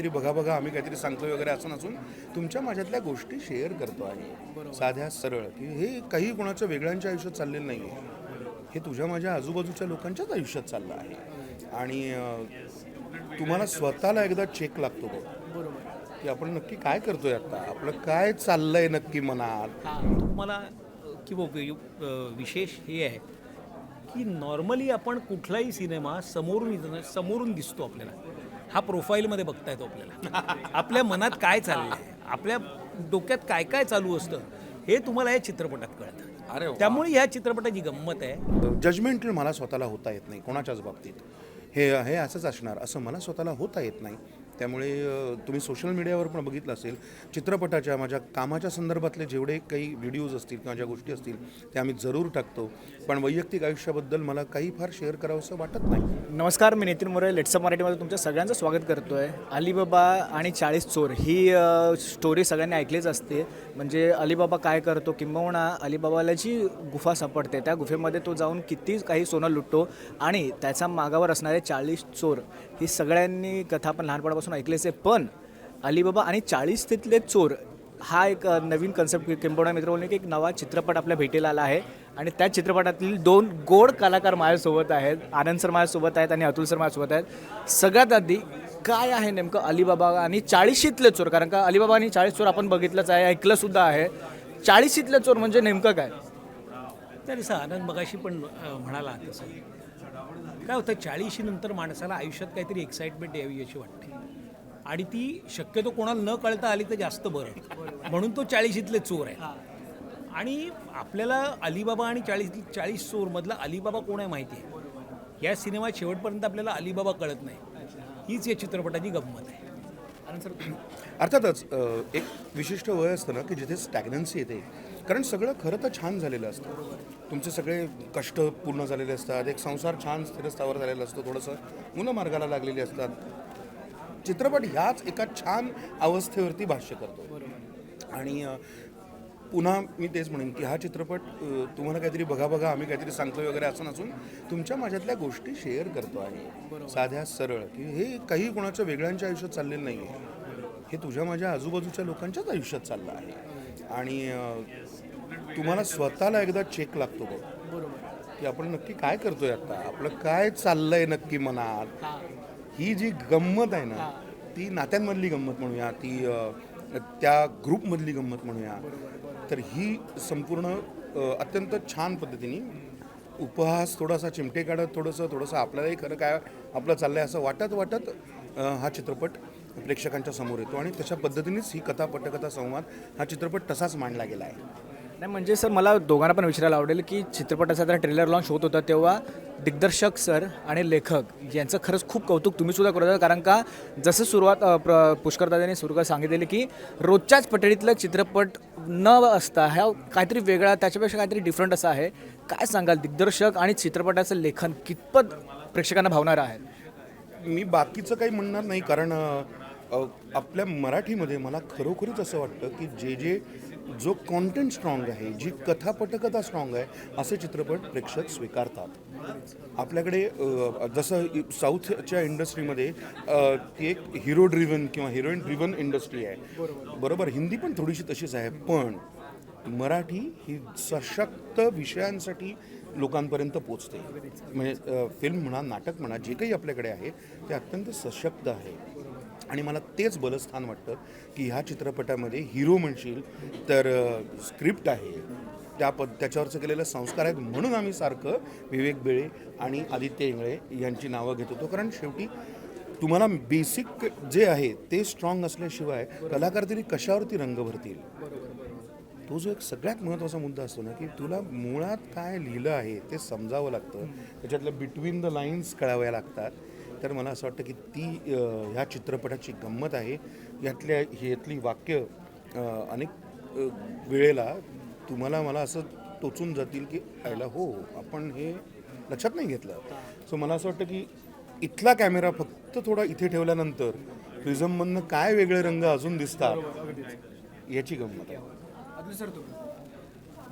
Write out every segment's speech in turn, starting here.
काहीतरी बघा बघा आम्ही काहीतरी सांगतोय वगैरे असं नसून तुमच्या माझ्यातल्या गोष्टी शेअर करतो आहे साध्या सरळ. की हे काही कोणाच्या वेगळ्यांच्या आयुष्यात चाललेलं नाही आहे हे तुझ्या माझ्या आजूबाजूच्या लोकांच्याच आयुष्यात चाललं आहे. आणि तुम्हाला स्वतःला एकदा चेक लागतो बघ. की आपण नक्की काय करतोय आता? आपलं काय चाललंय नक्की मनात? तुम्हाला किंवा विशेष हे आहे की नॉर्मली आपण कुठलाही सिनेमा समोरून समोरून दिसतो आपल्याला. हा प्रोफाईलमध्ये बघता येतो आपल्याला. आपल्या मनात काय चाललं आहे आपल्या डोक्यात काय काय चालू असतं? हे तुम्हाला या चित्रपटात कळतं. अरे. त्यामुळे ह्या चित्रपटाची गंमत आहे. जजमेंटल मला स्वतःला होता येत नाही कोणाच्याच बाबतीत. हे हे असंच असणार असं मला स्वतःला होता येत नाही. त्यामुळे तुम्ही सोशल मीडियावर पण बघितलं असेल चित्रपटाच्या माझ्या कामाच्या संदर्भातले जेवढे काही व्हिडिओज असतील किंवा ज्या गोष्टी असतील त्या आम्ही जरूर टाकतो. पण वैयक्तिक आयुष्याबद्दल मला काही फार शेअर करावं असं वाटत नाही. नमस्कार मी नितीन मोरे लेट्सअप मराठीमध्ये तुमच्या सगळ्यांचं स्वागत करतो आहे अलिबाबा आणि चाळीस चोर ही स्टोरी सगळ्यांनी ऐकलीच असते. म्हणजे अलिबाबा काय करतो किंबहुना अलिबाबाला जी गुफा सापडते. त्या गुफेमध्ये तो जाऊन किती काही सोनं लुटतो आणि त्याच्या मागावर असणारे चाळीस चोर ही सगळ्यांनी कथा आपण लहानपणापासून ऐकलीच आहे पण अलिबाबा आणि चाळीस तिथले चोर हा एक नवीन कन्सेप्ट किंबोडा मित्र बोलणे की एक नवा चित्रपट आपल्या भेटीला आला आहे. आणि त्या चित्रपटातील दोन गोड कलाकार माझ्यासोबत आहेत आनंद सर माझ्यासोबत आहेत आणि अतुल सर माझ्यासोबत आहेत. सगळ्यात आधी काय आहे नेमकं अलिबाबा आणि चाळीशीतले चोर? कारण का अलिबाबा आणि चाळीस चोर आपण बघितलंच आहे ऐकलं सुद्धा आहे. चाळीशीतले चोर म्हणजे नेमकं काय? तर सर आनंद मगाशी पण म्हणाला तसं. काय होतं चाळीशी नंतर माणसाला आयुष्यात काहीतरी एक्साइटमेंट यावी अशी वाटते. आणि ती शक्यतो कोणाला न कळता आली तर जास्त बरं. म्हणून तो चाळीशीतले चोर आहे. आणि आपल्याला अलिबाबा आणि चाळीस चाळीस चोरमधला अलिबाबा कोण आहे माहिती आहे? या सिनेमात शेवटपर्यंत आपल्याला अलिबाबा कळत नाही. हीच या चित्रपटाची गंमत आहे. अर्थातच एक विशिष्ट वय असतं ना की जिथे स्टॅग्नन्सी येते. कारण सगळं खरं तर छान झालेलं असतं. तुमचे सगळे कष्ट पूर्ण झालेले असतात. एक संसार छान स्थिरस्थावर झालेला असतो. थोडंसं मुलं मार्गाला लागलेली असतात. चित्रपट ह्याच एका छान अवस्थेवरती भाष्य करतो आणि पुन्हा मी तेच म्हणेन की हा चित्रपट तुम्हाला काहीतरी बघा बघा आम्ही काहीतरी सांगतोय वगैरे असं नसून तुमच्या माझ्यातल्या गोष्टी शेअर करतो आहे. साध्या सरळ की हे काही कोणाच्या वेगळ्यांच्या आयुष्यात चाललेलं नाही आहे हे तुझ्या माझ्या आजूबाजूच्या लोकांच्याच आयुष्यात चाललं आहे. आणि तुम्हाला स्वतःला एकदा चेक लागतो बघ. की आपण नक्की काय करतोय आता? आपलं काय चाललंय नक्की मनात? ही जी गंमत आहे ना ती नात्यांमधली गंमत म्हणूया ती त्या ग्रुपमधली गंमत म्हणूया. तर ही संपूर्ण अत्यंत छान पद्धतीने उपहास थोडासा चिमटे काढत थोडंसं थोडंसं आपल्यालाही खरं काय आपलं चाललंय असं वाटत वाटत हा चित्रपट प्रेक्षकांच्या समोर येतो आणि तशा पद्धतीनेच ही कथा पटकथा संवाद हा चित्रपट तसाच मांडला गेला आहे. नाही म्हणजे सर मला दोघांना पण विचारायला आवडेल की चित्रपटाचा जर ट्रेलर लॉन्च होत होता तेव्हा दिग्दर्शक सर आणि लेखक यांचं खरंच खूप कौतुक तुम्ही सुद्धा करत कारण का जसं सुरुवात अ, प्र पुष्करदादांनी सुरुवात सांगितलेली की रोजच्याच पटडीतलं चित्रपट न असता ह्या काहीतरी वेगळा त्याच्यापेक्षा काहीतरी डिफरंट असं आहे. काय सांगाल? दिग्दर्शक आणि चित्रपटाचं लेखन कितपत प्रेक्षकांना भावणारं आहे? मी बाकीचं काही म्हणणार नाही कारण आपल्या मराठीमध्ये मला खरोखरीच असं वाटतं की जे जे जो कॉन्टेंट स्ट्रॉंग आहे जी कथापटकथा स्ट्रॉंग आहे असे चित्रपट प्रेक्षक स्वीकारतात. आपल्याकडे जसं साऊथच्या इंडस्ट्रीमध्ये ती एक हिरो ड्रिव्हन किंवा हिरोईन ड्रिव्हन इंडस्ट्री आहे. बरोबर हिंदी पण थोडीशी तशीच आहे पण मराठी ही सशक्त विषयांसाठी लोकांपर्यंत पोचते. म्हणजे फिल्म म्हणा नाटक म्हणा जे काही आपल्याकडे आहे ते अत्यंत सशक्त आहे. आणि मला तेच बलस्थान वाटतं की ह्या चित्रपटामध्ये हिरो म्हणशील तर स्क्रिप्ट आहे. त्या पद त्याच्यावरचं केलेलं संस्कार आहेत म्हणून आम्ही सारखं विवेक बेळे आणि आदित्य इंगळे यांची नावं घेत होतो. कारण शेवटी तुम्हाला बेसिक जे आहे ते स्ट्रॉंग असल्याशिवाय कलाकार तरी कशावरती रंग भरतील? तो जो एक सगळ्यात महत्त्वाचा मुद्दा असतो ना की तुला मुळात काय लिहिलं आहे ते समजावं लागतं. त्याच्यातलं बिटवीन द लाईन्स कळाव्या लागतात. तर मला असं वाटतं की ती ह्या चित्रपटाची गंमत आहे. यातल्या ह्यातली वाक्य अनेक वेळेला तुम्हाला मला असं टोचून जातील की आयला हो आपण हे लक्षात नाही घेतलं. सो मला असं वाटतं की इथला कॅमेरा फक्त थोडा इथे ठेवल्यानंतर प्रिझममधनं काय वेगळे रंग अजून दिसतात याची गंमत आहे.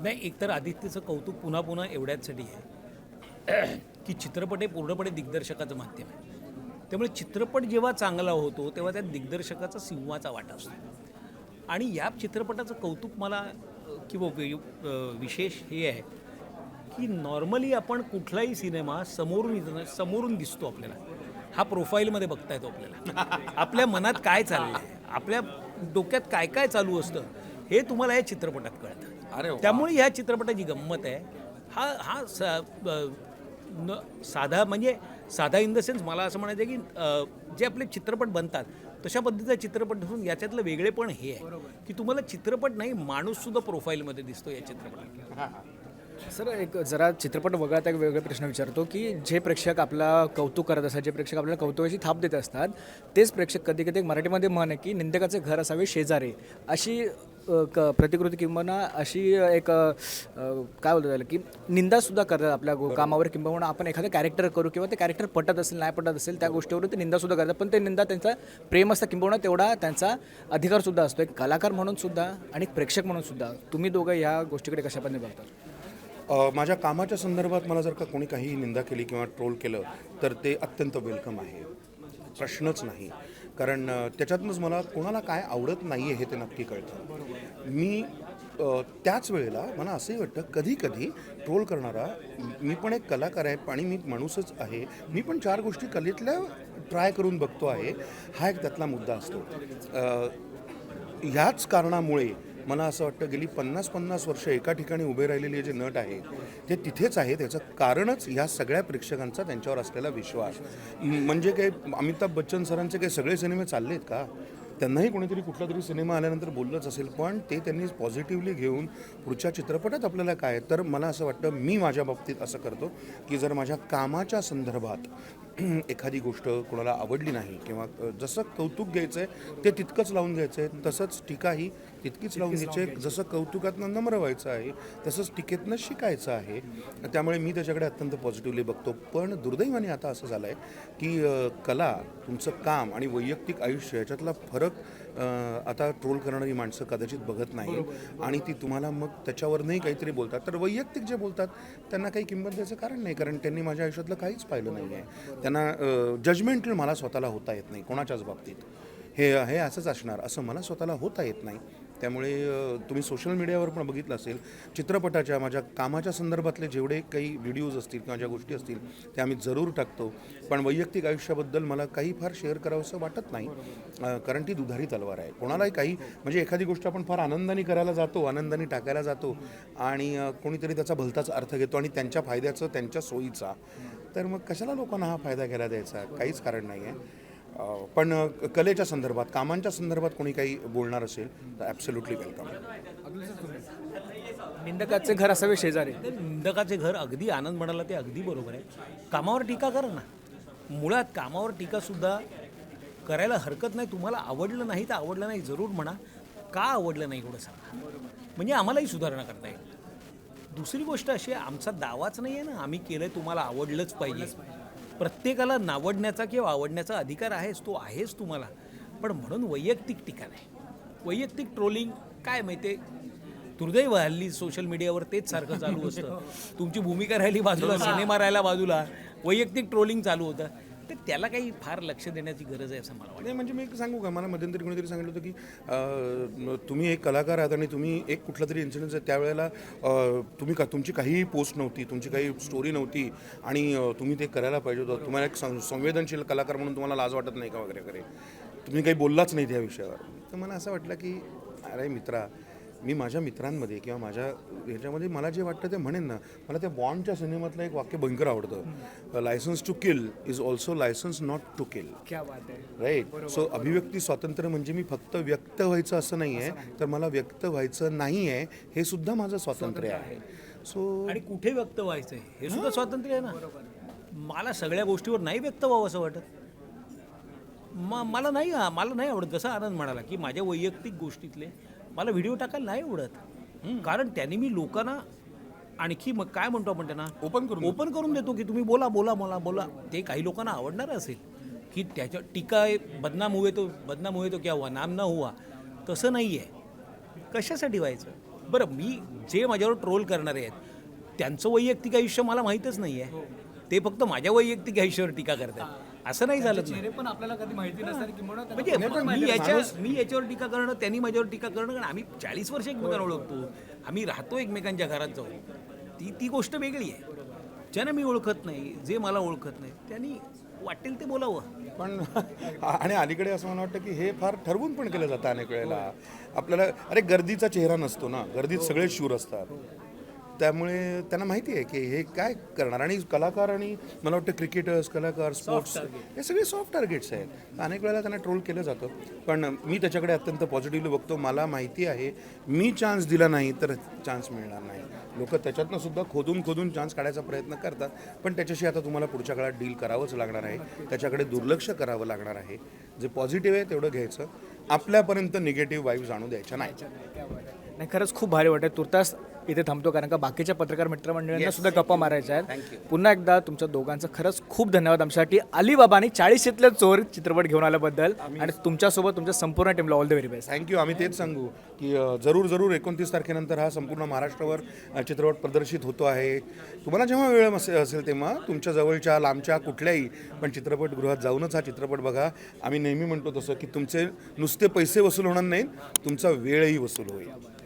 नाही एकतर आदित्यचं कौतुक पुन्हा पुन्हा एवढ्याचसाठी आहे की चित्रपट हे पूर्णपणे दिग्दर्शकाचं माध्यम आहे. त्यामुळे चित्रपट जेव्हा चांगला होतो तेव्हा त्या दिग्दर्शकाचा सिंहाचा वाटा असतो. आणि या चित्रपटाचं कौतुक मला किंवा विशेष हे आहे की नॉर्मली आपण कुठलाही सिनेमा समोरून समोरून दिसतो आपल्याला. हा प्रोफाईलमध्ये बघता येतो आपल्याला. आपल्या मनात काय चाललं आहे आपल्या डोक्यात काय काय चालू असतं? हे तुम्हाला या चित्रपटात कळतं. अरे. त्यामुळे ह्या चित्रपटाची गंमत आहे. हा हा स साधा म्हणजे साधा इन द सेन्स मला असं म्हणायचं आहे की जे आपले चित्रपट बनतात तशा पद्धतीचा चित्रपट असून याच्यातलं वेगळेपण हे आहे. की तुम्हाला चित्रपट नाही माणूससुद्धा प्रोफाईलमध्ये दिसतो या चित्रपटात सर एक जरा चित्रपट वगळता एक वेगळे प्रश्न विचारतो की जे प्रेक्षक आपला कौतुक करत असतात जे प्रेक्षक आपल्याला कौतुकाची थाप देत असतात तेच प्रेक्षक कधी कधी मराठीमध्ये म्हण आहे की निंदकाचे घर असावे शेजारी. अशी क प्रतिकृती किंवा अशी एक काय बोलतो त्याला की निंदासुद्धा करतात आपल्या गो- कामावर किंवा आपण एखादं कॅरेक्टर करू किंवा ते कॅरेक्टर पटत असेल नाही पटत असेल त्या गोष्टीवरून ते निंदासुद्धा करतात. पण ते निंदा त्यांचा प्रेम असतं किंबहुना तेवढा त्यांचा अधिकारसुद्धा असतो. एक कलाकार म्हणून सुद्धा आणि एक प्रेक्षक म्हणून सुद्धा. तुम्ही दोघं या गोष्टीकडे कशा पद्धतीने बघतात अ, माझ्या कामाच्या संदर्भात मला जर का कोणी काही निंदा केली किंवा ट्रोल केलं तर ते अत्यंत वेलकम आहे. प्रश्नच नाही. कारण त्याच्यातूनच मला कोणाला काय आवडत नाही आहे हे ते नक्की कळतं. मी त्याच वेळेला मला असंही वाटतं कधी कधी ट्रोल करणारा मी पण एक कलाकार आहे आणि मी माणूसच आहे. मी पण चार गोष्टी कलेतल्या ट्राय करून बघतो आहे. हा एक त्यातला मुद्दा असतो. ह्याच कारणामुळे मला असं वाटतं गेली पन्नास पन्नास वर्ष एका ठिकाणी उभे राहिलेले जे नट आहे ते तिथेच आहे त्याचं कारणच ह्या सगळ्या प्रेक्षकांचा त्यांच्यावर असलेला विश्वास. म्हणजे काही अमिताभ बच्चन सरांचे काही सगळे सिनेमे चालले आहेत का? त्यांनाही कोणीतरी कुठला तरी सिनेमा आल्यानंतर बोललंच असेल पण ते त्यांनी पॉझिटिव्हली घेऊन पुढच्या चित्रपटात आपल्याला काय तर मला असं वाटतं मी माझ्या बाबतीत असं करतो की जर माझ्या कामाच्या संदर्भात एखादी गोष्ट कोणाला आवडली नाही किंवा जसं कौतुक घ्यायचं आहे ते तितकंच लावून घ्यायचं आहे तसंच टीकाही तितकीच आहे जसं कौतुकातनं नम्र व्हायचं आहे तसंच टीकेतनं शिकायचं आहे. त्यामुळे मी त्याच्याकडे अत्यंत पॉझिटिव्हली बघतो. पण दुर्दैवाने आता असं झालं आहे की कला तुमचं काम आणि वैयक्तिक आयुष्य याच्यातला फरक आता ट्रोल करणारी माणसं कदाचित बघत नाही आणि ती तुम्हाला मग त्याच्यावरनंही काहीतरी बोलतात. तर वैयक्तिक जे बोलतात त्यांना काही किंमत द्यायचं कारण नाही. कारण त्यांनी माझ्या आयुष्यातलं काहीच पाहिलं नाही आहे. त्यांना जजमेंटल मला स्वतःला होता येत नाही कोणाच्याच बाबतीत. हे हे असंच असणार असं मला स्वतःला होता येत नाही. त्यामुळे तुम्ही सोशल मीडियावर पण बघितलं असेल चित्रपटाच्या माझ्या कामाच्या संदर्भातले जेवढे काही व्हिडिओज असतील किंवा ज्या गोष्टी असतील त्या आम्ही जरूर टाकतो. पण वैयक्तिक आयुष्याबद्दल मला काही फार शेअर करावंसं वाटत नाही कारण ती दुधारी तलवार आहे. कोणालाही काही म्हणजे एखादी गोष्ट आपण फार आनंदाने करायला जातो आनंदाने टाकायला जातो आणि कोणीतरी त्याचा भलताच अर्थ घेतो आणि त्यांच्या फायद्याचं त्यांच्या सोयीचा तर मग कशाला लोकांना हा फायदा घ्यायला द्यायचा? काहीच कारण नाही आहे पण कलेच्या संदर्भात कामांच्या संदर्भात कोणी काही बोलणार असेल तर ॲब्सोल्युटली वेलकम निंदकाचे घर असावे शेजारी. ते निंदकाचे घर अगदी आनंद म्हणाला ते अगदी बरोबर आहे. कामावर टीका करा ना. मुळात कामावर टीकासुद्धा करायला हरकत नाही. तुम्हाला आवडलं नाही तर आवडलं नाही. जरूर म्हणा. का आवडलं नाही एवढं सांगा. म्हणजे आम्हालाही सुधारणा करता येईल. दुसरी गोष्ट अशी आहे आमचा दावाच नाही आहे ना. आम्ही केलं तुम्हाला आवडलंच पाहिजे. प्रत्येकाला नावडण्याचा किंवा आवडण्याचा अधिकार आहेच तो आहेच तुम्हाला. पण म्हणून वैयक्तिक टीका नाही वैयक्तिक ट्रोलिंग काय माहिती दुर्दैव हल्ली सोशल मीडियावर तेच सारखं चालू असतं. तुमची भूमिका राहिली बाजूला सिनेमा राहिला बाजूला वैयक्तिक ट्रोलिंग चालू होतं. तर त्याला काही फार लक्ष देण्याची गरज आहे असं मला वाटतं. नाही म्हणजे मी एक सांगू का? मला मध्यंतरी कोणीतरी सांगितलं होतं की अ, तुम्ही एक कलाकार आहात आणि तुम्ही एक कुठला तरी इन्सिडेंट आहे त्यावेळेला अ, तुम्ही का तुमची काहीही पोस्ट नव्हती तुमची काही स्टोरी नव्हती आणि अ, तुम्ही ते करायला पाहिजे होतं. तुम्हाला एक सं- संवेदनशील कलाकार म्हणून तुम्हाला लाज वाटत नाही का वगैरे वगैरे? तुम्ही काही बोललाच नाही त्या विषयावर. तर मला असं वाटलं की अरे मित्रा मी माझ्या मित्रांमध्ये किंवा माझ्या ह्याच्यामध्ये मला जे वाटतं ते म्हणेन ना मला त्या बॉन्डच्या सिनेमातलं एक वाक्य भयंकर आवडतं. Licence to kill is also licence not to kill क्या बात आहे. राईट सो अभिव्यक्ती स्वातंत्र्य म्हणजे मी फक्त व्यक्त व्हायचं असं नाही आहे तर मला व्यक्त व्हायचं नाही आहे हे सुद्धा माझं स्वातंत्र्य आहे. सो आणि कुठे व्यक्त व्हायचं हे सुद्धा स्वातंत्र्य आहे ना. मला सगळ्या गोष्टीवर नाही व्यक्त व्हावं असं वाटत. म मला नाही मला नाही आवडत. जसं आनंद म्हणाला की माझ्या वैयक्तिक गोष्टीतले मला व्हिडिओ टाकायला नाही आवडत. कारण त्याने मी लोकांना आणखी मग काय म्हणतो आपण त्यांना? ओपन करून ओपन करून देतो की तुम्ही बोला बोला मला बोला. ते काही लोकांना आवडणार असेल की त्याच्या टीका बदनाम हुए तो बदनाम हुए तो क्या हुआ नाम न हुआ. तसं नाही आहे कशासाठी व्हायचं? बरं मी जे माझ्यावर ट्रोल करणारे आहेत त्यांचं वैयक्तिक आयुष्य मला माहीतच नाही आहे ते फक्त माझ्या वैयक्तिक आयुष्यावर टीका करतात. असं नाही झालं. चेहरे पण आपल्याला कधी माहिती नसतात म्हणजे मी याच्या मी याच्यावर टीका करणं त्यांनी माझ्यावर टीका करणं कारण आम्ही चाळीस वर्ष एकमेकांना ओळखतो. आम्ही राहतो एकमेकांच्या घरात जाऊन. ती ती गोष्ट वेगळी आहे. ज्यांना मी ओळखत नाही जे मला ओळखत नाही त्यांनी वाटेल ते बोलावं. पण आणि अलीकडे असं मला वाटतं की हे फार ठरवून पण केलं जातं अनेक वेळेला. आपल्याला अरे गर्दीचा चेहरा नसतो ना. गर्दीत सगळे शूर असतात. त्यामुळे त्यांना माहिती आहे की हे काय करणार. आणि कलाकार आणि मला वाटतं क्रिकेटर्स कलाकार स्पोर्ट्स हे सगळे सॉफ्ट टार्गेट्स आहेत. अनेक वेळेला त्यांना ट्रोल केलं जातं. पण मी त्याच्याकडे अत्यंत पॉझिटिव्हली बघतो. मला माहिती आहे मी चान्स दिला नाही तर चान्स मिळणार नाही. लोक त्याच्यातनं सुद्धा खोदून खोदून चान्स काढायचा प्रयत्न करतात. पण त्याच्याशी आता तुम्हाला पुढच्या काळात डील करावंच लागणार आहे. त्याच्याकडे दुर्लक्ष करावं लागणार आहे. जे पॉझिटिव्ह आहे तेवढं घ्यायचं. आपल्यापर्यंत निगेटिव्ह वाईब्स आणू द्यायच्या नाही. नाही. खरंच खूप भारी वाटतं तुर्तास इथे थांबतो कारण का बाकीच्या पत्रकार मित्रमंडळींना सुद्धा गप्पा मारायच्या आहेत. पुन्हा एकदा तुमच्या दोघांचं खरंच खूप धन्यवाद आमच्यासाठी. अलिबाबा आणि चाळीशीतले चोर चित्रपट घेऊन आल्याबद्दल. आणि तुमच्यासोबत तुमच्या संपूर्ण टीमला all the very best thank you आम्ही तेच सांगू की जरूर जरूर एकोणतीस तारखेनंतर हा संपूर्ण महाराष्ट्रावर चित्रपट प्रदर्शित होतो आहे. तुम्हाला जेव्हा वेळ असे- असेल तेव्हा तुमच्या जवळच्या लांबच्या कुठल्याही पण चित्रपटगृहात जाऊनच हा चित्रपट बघा. आम्ही नेहमी म्हणतो तसं की तुमचे नुसते पैसे वसूल होणार नाहीत तुमचा वेळही वसूल होईल.